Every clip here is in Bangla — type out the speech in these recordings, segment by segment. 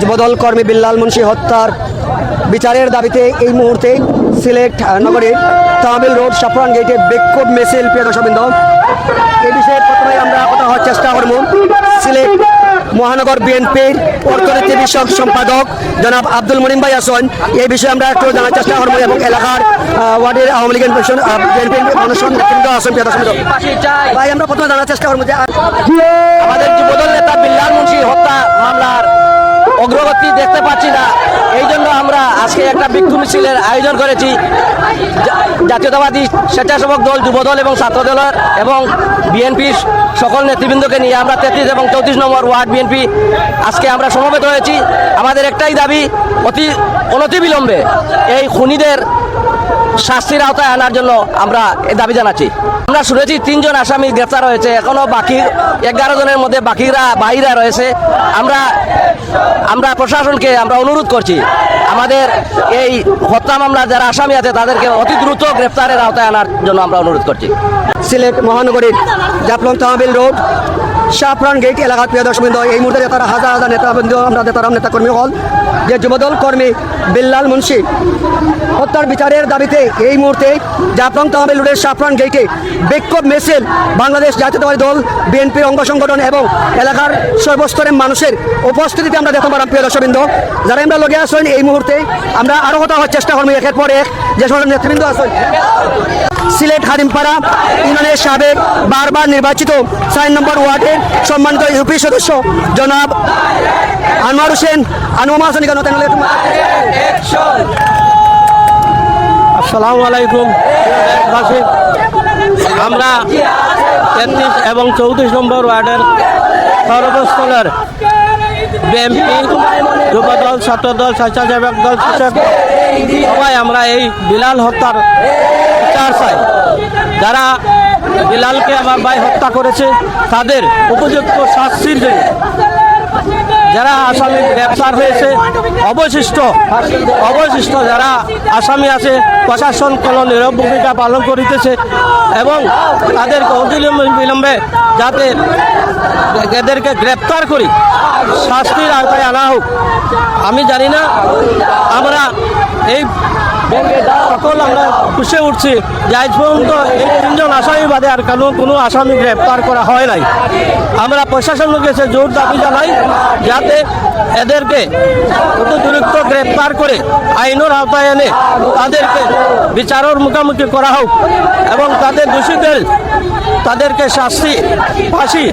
যুবদল কর্মী বিল্লাল মুন্সি হত্যার বিচারের দাবিতে এই মুহূর্তে সিলেট নগরীর তামিল রোড সাফরান গেটে বিক্ষোভ মিছিল, প্রিয় দর্শকবৃন্দ। এই বিষয়ে প্রথমে আমরা কথা হওয়ার চেষ্টা করব সিলেট মহানগর বিএনপির অর্থনীতি বিষয়ক সম্পাদক জনাব আব্দুল মনিম ভাই আসন। এই বিষয়ে আমরা একটু জানার চেষ্টা করব এবং এলাকার ওয়ার্ডের আওয়ামী লীগের বিএনপির আসন, প্রিয় দর্শকবৃন্দ। ভাই, আমরা প্রথমে জানার চেষ্টা করব যে আমাদের যুবদল নেতা বিল্লাল মুন্সি হত্যা মামলার অগ্রগতি দেখতে পাচ্ছি না। এই জন্য আমরা আজকে একটা বিক্ষোভ মিছিলের আয়োজন করেছি। জাতীয়তাবাদী স্বেচ্ছাসেবক দল, যুবদল এবং ছাত্র দলের এবং বিএনপি সকল নেতৃবৃন্দকে নিয়ে আমরা তেত্রিশ এবং চৌত্রিশ নম্বর ওয়ার্ড বিএনপি আজকে আমরা সমবেত হয়েছি। আমাদের একটাই দাবি, অতি অনতি বিলম্বে এই খুনিদের শাস্তির আওতায় আনার জন্য আমরা দাবি জানাচ্ছি। আমরা শুনেছি তিনজন আসামি গ্রেফতার হয়েছে। এখনও বাকি এগারো জনের মধ্যে বাকিরা বাইরা রয়েছে। আমরা আমরা প্রশাসনকে আমরা অনুরোধ করছি, আমাদের এই হত্যা মামলা যারা আসামি আছে, তাদেরকে অতি দ্রুত গ্রেফতারের আওতায় আনার জন্য আমরা অনুরোধ করছি। সিলেট মহানগরীর জাফলং তাহবিল রোড শাহপ্রান গেট এলাকার প্রিয় দর্শকবৃন্দ এই মুহূর্তে নেতারা হাজার হাজার নেতাবৃন্দ আমরা নেতারাম নেতাকর্মী হল, যে যুবদল কর্মী বিল্লাল মুন্সি। হত্যার বিচারের দাবিতে এই মুহূর্তে জাফলং তাহবিল রোডের শাহপ্রান গেটে বিক্ষোভ মিছিল, বাংলাদেশ জাতীয়তাবাদী দল, বিএনপির অঙ্গ সংগঠন এবং এলাকার সর্বস্তরের মানুষের উপস্থিতিতে আমরা দেখতে পারাম প্রিয় দর্শকবৃন্দ যারা আমরা লগে আসেন এই মুহূর্তে আমরা আরও হতা হওয়ার চেষ্টা করব। একের পর এক যে সকল নেতৃবৃন্দ আছেন। সিলেট হারিমপাড়া ইউনিয়নের সাবেক বারবার নির্বাচিত চার নম্বর ওয়ার্ডের সম্মানিত ইউপি সদস্য জনাব আনোয়ার হোসেন, আনোয়ার হাসান কেন আসসালামু আলাইকুম আমরা তেত্রিশ এবং চৌত্রিশ নম্বর ওয়ার্ডের সর্বস্থলের বিএনপি যুবদল, ছাত্রদল, স্বেচ্ছাসেবক দল কৃষক সবাই আমরা এই বিলাল হত্যার চাই যারা বিলালকে আমার ভাই হত্যা করেছে, তাদের উপযুক্ত শাস্তির জন্য। যারা আসামি গ্রেপ্তার হয়েছে, অবশিষ্ট অবশিষ্ট যারা আসামি আছে, প্রশাসন কোনো নীরব ভূমিকা পালন করিতেছে এবং তাদের বিলম্বে যাতে এদেরকে গ্রেপ্তার করি, শাস্তির আওতায় আনা হোক। আমি জানি না, আমরা এই সকল আমরা খুশি উঠছি, যে আজ পর্যন্ত এই তিনজন আসামি বাদে আর কোনো কোনো আসামি গ্রেপ্তার করা হয় নাই। আমরা প্রশাসনের কাছে জোর দাবি জানাই, যাতে এদেরকে অতিরিক্ত গ্রেপ্তার করে আইনের আওতায় এনে তাদেরকে বিচারের মুখোমুখি করা হোক এবং তাদের দোষীদের তাদেরকে শাস্তি, ফাঁসি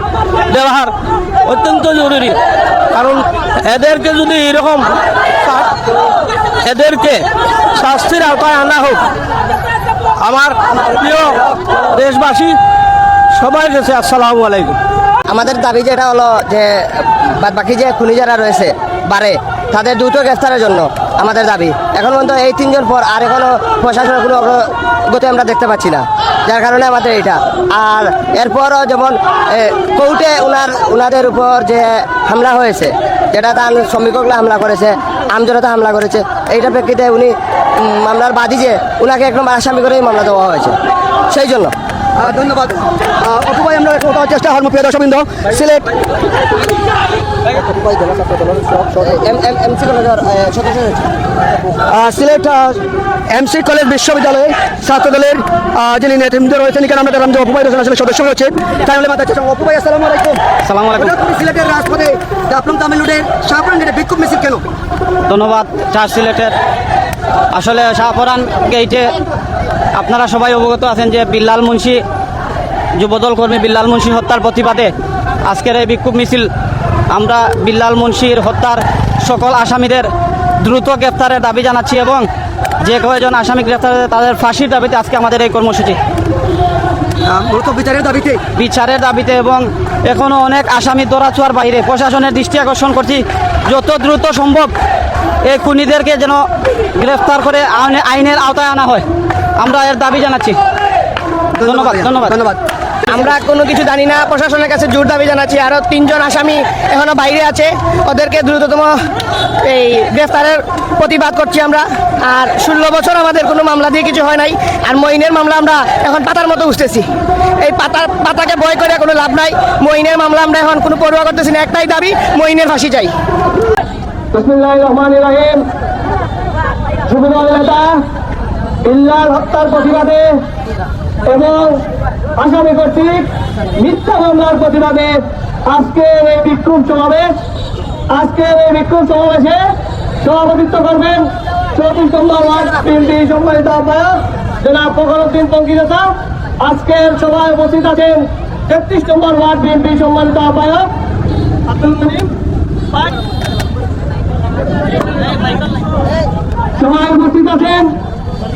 দেওয়ার অত্যন্ত জরুরি। কারণ এদেরকে যদি এরকম এদেরকে শাস্তির আওতায় আনা হোক। আমার প্রিয় দেশবাসী, সবাই গেছে, আসসালামু আলাইকুম। আমাদের দাবি যেটা হলো যে বাকি যে খুনি যারা রয়েছে, বারে, তাদের দ্রুত গ্রেফতারের জন্য। আমাদের দাবি। এখন পর্যন্ত এই তিনজন পর আর এখনও প্রশাসনের কোনো অগ্রগতি আমরা দেখতে পাচ্ছি না। যার কারণে আমাদের এটা। আর এরপরও যেমন কোর্টে ওনার ওনাদের উপর যে হামলা হয়েছে, যেটা তার শ্রমিকরা হামলা করেছে, আমজনতা হামলা করেছে, এইটা প্রেক্ষিতে উনি মামলার বাদী যে ওনাকে একদম আসামি করেই মামলা দেওয়া হয়েছে। সেই জন্য। ধন্যবাদ। অপু ভাই আমরা একটু চেষ্টা করব প্রিয় দর্শকবৃন্দ। সিলেট সিলেট এমসি কলেজ বিশ্ববিদ্যালয়ে ছাত্র দলের যিনি নেতৃবৃন্দ রয়েছেন এখানে আমরা দেখলাম যে অপু ভাই রয়েছেন আসলে সদস্য রয়েছে। তাই বলে মাথা চাচ্ছি অপু ভাই আসসালামু আলাইকুম। আসসালামু আলাইকুম। সিলেটের রাজপথে জাফলং তামিলনাড়ুর শাহপুরান গেটে বিক্ষোভ মিছিল কেন? ধন্যবাদ চার সিলেটের। আসলে শাহপরান গেইটে আপনারা সবাই অবগত আছেন যে বিল্লাল মুন্সি যুবদল কর্মী বিল্লাল মুন্সি হত্যার প্রতিবাদে আজকের এই বিক্ষোভ মিছিল আমরা বিল্লাল মুন্সির হত্যার সকল আসামিদের দ্রুত গ্রেপ্তারের দাবি জানাচ্ছি এবং যে কয়েকজন আসামি গ্রেপ্তার হয়েছে তাদের ফাঁসির দাবিতে আজকে আমাদের এই কর্মসূচি। মূলত বিচারের দাবিতে? বিচারের দাবিতে এবং এখনও অনেক আসামি দৌড়াচুয়ার বাইরে। প্রশাসনের দৃষ্টি আকর্ষণ করছি যত দ্রুত সম্ভব এই খুনিদেরকে যেন গ্রেফতার করে আইনের আওতায় আনা হয়। আমরা এর দাবি জানাচ্ছি। ধন্যবাদ ধন্যবাদ ধন্যবাদ। আমরা কোনো কিছু জানি না প্রশাসনের কাছে জোর দাবি জানাচ্ছি। আরও তিনজন আসামি এখনও বাইরে আছে। ওদেরকে দ্রুততম এই গ্রেফতারের প্রতিবাদ করছি আমরা। আর ষোলো বছর আমাদের কোনো মামলা দিয়ে কিছু হয় নাই। আর মইনের মামলা আমরা এখন পাতার মতো উঠতেছি। এই পাতার পাতাকে ভয় করে কোনো লাভ নাই। মইনের মামলা আমরা এখন কোনো পড়ুয়া করতেছি না। একটাই দাবি মইনের ফাঁসি চাই। বিসমুল্লাহ রহমান রাহিম। যুবদল নেতা, ইল্লাল হত্যার প্রতিবাদে এবং আসামি কর্তৃক মিথ্যা মামলার প্রতিবাদে আজকের এই বিক্ষোভ সমাবেশ, আজকের এই বিক্ষোভ সমাবেশে সভাপতিত্ব করবেন চৌত্রিশ নম্বর ওয়ার্ড বিএনপি সম্মানিত আহ্বায়ক জনাব ফখরুদ্দিন পঙ্কিলতা আজকের সভায় উপস্থিত আছেন তেত্রিশ নম্বর ওয়ার্ড বিএনপি সম্মানিত আহ্বায়ক আব্দুল করিম। সভায় উপস্থিত আছেন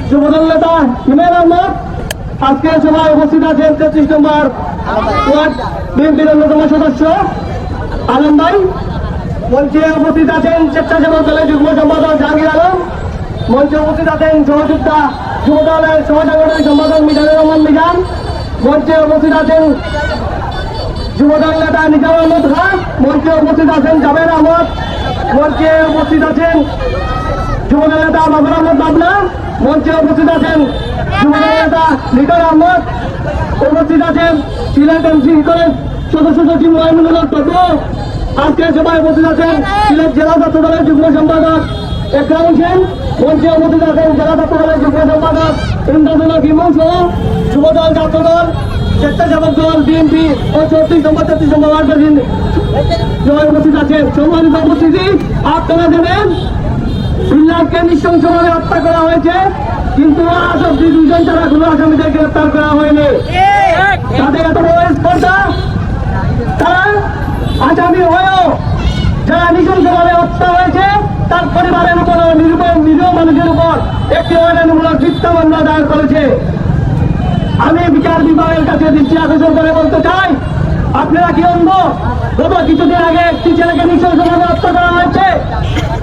যুবদল নেতা হিমের আহমদ। আজকে সভায় উপস্থিত আছেন তেত্রিশ নম্বর ওয়ার্ড বিএনপির অন্যতম সদস্য আলম ভাই। মঞ্চে উপস্থিত আছেন স্বেচ্ছাসেবক দলের যুগ্ম সম্পাদক জাহাঙ্গীর আলম। মঞ্চে উপস্থিত আছেন সহযোদ্ধা যুব দলের সহসাংগঠনিক সম্পাদক মিজানুর রহমান মিজান। মঞ্চে উপস্থিত আছেন যুবদল নেতা নিজাম আহমদ খান। মঞ্চে উপস্থিত আছেন জাবের আহমদ। মঞ্চে উপস্থিত আছেন যুবদল নেতা বাবর আহমদ বাবলা, মঞ্চে উপস্থিত আছেন যুবদল নেতা লিটন আহমদ, উপস্থিত আছেন সিলেট এমসি কলেজ সদস্য সচিব মহিমুল হক টপু আজকে সভায় উপস্থিত আছেন সিলেট জেলা ছাত্র দলের যুগ্ম সম্পাদক একরাম হোসেন মঞ্চে উপস্থিত আছেন জেলা ছাত্র দলের যুগ্ম সম্পাদক ইন্দ্রদুল্লাহ বিমল সহ যুবদল ছাত্র দল, স্বেচ্ছাসেবক দল, বিএনপি ও চৌত্রিশ নম্বর, তেত্রিশ নম্বর ওয়ার্ড সবাই উপস্থিত আছেন সম্মানিত উপস্থিতি আপনারা জানেন বিল্লাহকে নৃশংসভাবে হত্যা করা হয়েছে, কিন্তু আজ অব্দি দুজন ছাড়া কোনো আসামিদের গ্রেপ্তার করা হয়নি। তাদের এত বড় স্পর্ধা, তারা আসামি হয়েও যারা নৃশংসভাবে হত্যা হয়েছে, তার পরিবারের উপর নিরূপণ নিরীহ মানুষের উপর একটি হয়রানিমূলক মিথ্যা মামলা দায়ের করেছে। আমি বিচার বিভাগের কাছে দৃষ্টি আকর্ষণ করে বলতে চাই, আপনারা কি অন্ধ গত কিছুদিন আগে একটি ছেলেকে নৃশংসভাবে হত্যা করা হয়েছে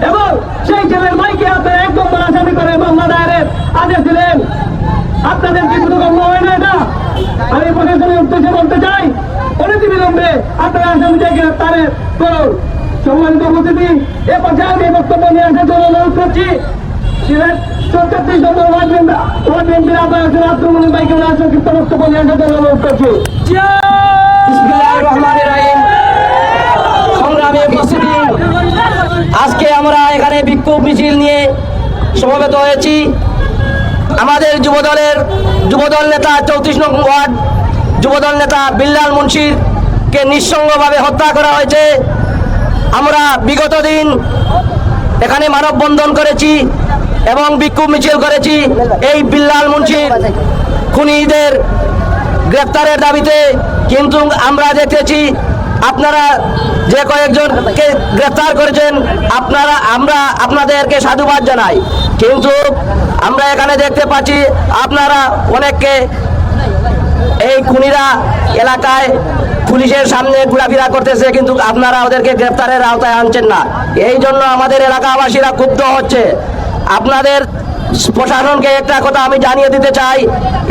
এবং সেই ছেলের ভাইকে আপনারা এক নম্বর আসামি করে মামলা দায়েরের আদেশ দিলেন আপনাদের কি কোনো গণ্য হয় না এটা আমি প্রশাসনের উদ্দেশ্যে বলতে চাই অনতি বিলম্বে আপনারা আসামিদের গ্রেপ্তারে করুন সম্মানিত উপস্থিতি এ পর্যায়ে আমি বক্তব্য নিয়ে আসার জন্য আজকে আমরা এখানে বিক্ষোভ মিছিল নিয়ে সমবেত হয়েছি। আমাদের যুবদলের যুবদল নেতা চৌত্রিশ নং ওয়ার্ড, যুবদল নেতা বিল্লাল মুন্সির কে নিঃসঙ্গভাবে হত্যা করা হয়েছে। আমরা বিগত দিন এখানে মানববন্ধন করেছি এবং বিক্ষোভ মিছিল করেছি। এই বিল্লাল মুন্সির খুনিদের গ্রেপ্তারের দাবিতে কিন্তু আমরা দেখেছি, আপনারা যে কয়েকজনকে গ্রেপ্তার করেছেন, আপনারা, আমরা আপনাদেরকে সাধুবাদ জানাই। কিন্তু আমরা এখানে দেখতে পাচ্ছি, আপনারা অনেককে এই খুনিরা এলাকায় পুলিশের সামনে ঘোরাফেরা করতেছে কিন্তু আপনারা ওদেরকে গ্রেপ্তারের আওতায় আনছেন না। এই জন্য আমাদের এলাকাবাসীরা ক্ষুব্ধ হচ্ছে। আপনাদের প্রশাসনকে একটা কথা আমি জানিয়ে দিতে চাই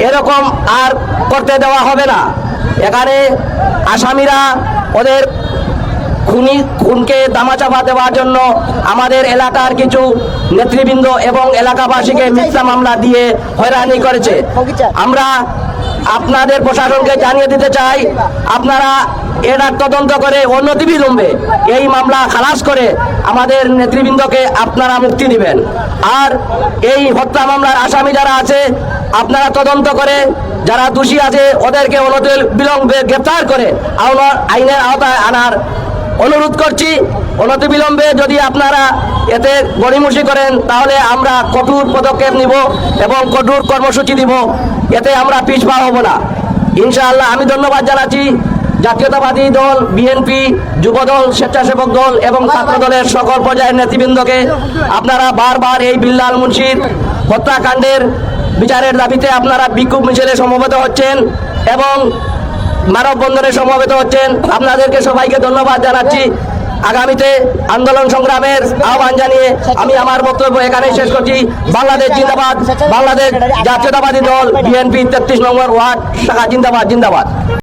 এরকম আর করতে দেওয়া হবে না। এখানে আসামিরা ওদের খুনি খুনকে দামাচাপা দেওয়ার জন্য আমাদের এলাকার কিছু নেতৃবৃন্দ এবং এলাকাবাসীকে মিথ্যা মামলা দিয়ে হয়রানি করেছে। আমরা আপনাদের প্রশাসনকে জানিয়ে দিতে চাই, আপনারা এটা তদন্ত করে অনতিবিলম্বে এই মামলা খালাস করে আমাদের নেতৃবৃন্দকে আপনারা মুক্তি দিবেন। আর এই হত্যা মামলার আসামি যারা আছে, আপনারা তদন্ত করে যারা দোষী আছে, ওদেরকে অনতি বিলম্বে গ্রেপ্তার করে আইনের আওতায় আনার অনুরোধ করছি, অনতি বিলম্বে যদি আপনারা এতে গড়িমসি করেন, তাহলে আমরা কঠোর পদক্ষেপ নিব এবং কঠোর কর্মসূচি দিব। এতে আমরা পিছপা হব না। ইনশাআল্লাহ আমি ধন্যবাদ জানাচ্ছি জাতীয়তাবাদী দল, বিএনপি, যুবদল, স্বেচ্ছাসেবক দল এবং ছাত্র দলের সকল পর্যায়ের নেতৃবৃন্দকে আপনারা বারবার এই বিল্লাল মুন্সির হত্যাকাণ্ডের বিচারের দাবিতে আপনারা বিক্ষোভ মিছিলে সমবেত হচ্ছেন এবং মানববন্ধনে সমবেত হচ্ছেন। আপনাদেরকে সবাইকে ধন্যবাদ জানাচ্ছি। আগামীতে আন্দোলন সংগ্রামের আহ্বান জানিয়ে আমি আমার বক্তব্য এখানে শেষ করছি। বাংলাদেশ জিন্দাবাদ, বাংলাদেশ জাতীয়তাবাদী দল, বিএনপি তেত্রিশ নম্বর ওয়ার্ড, শাখা জিন্দাবাদ জিন্দাবাদ।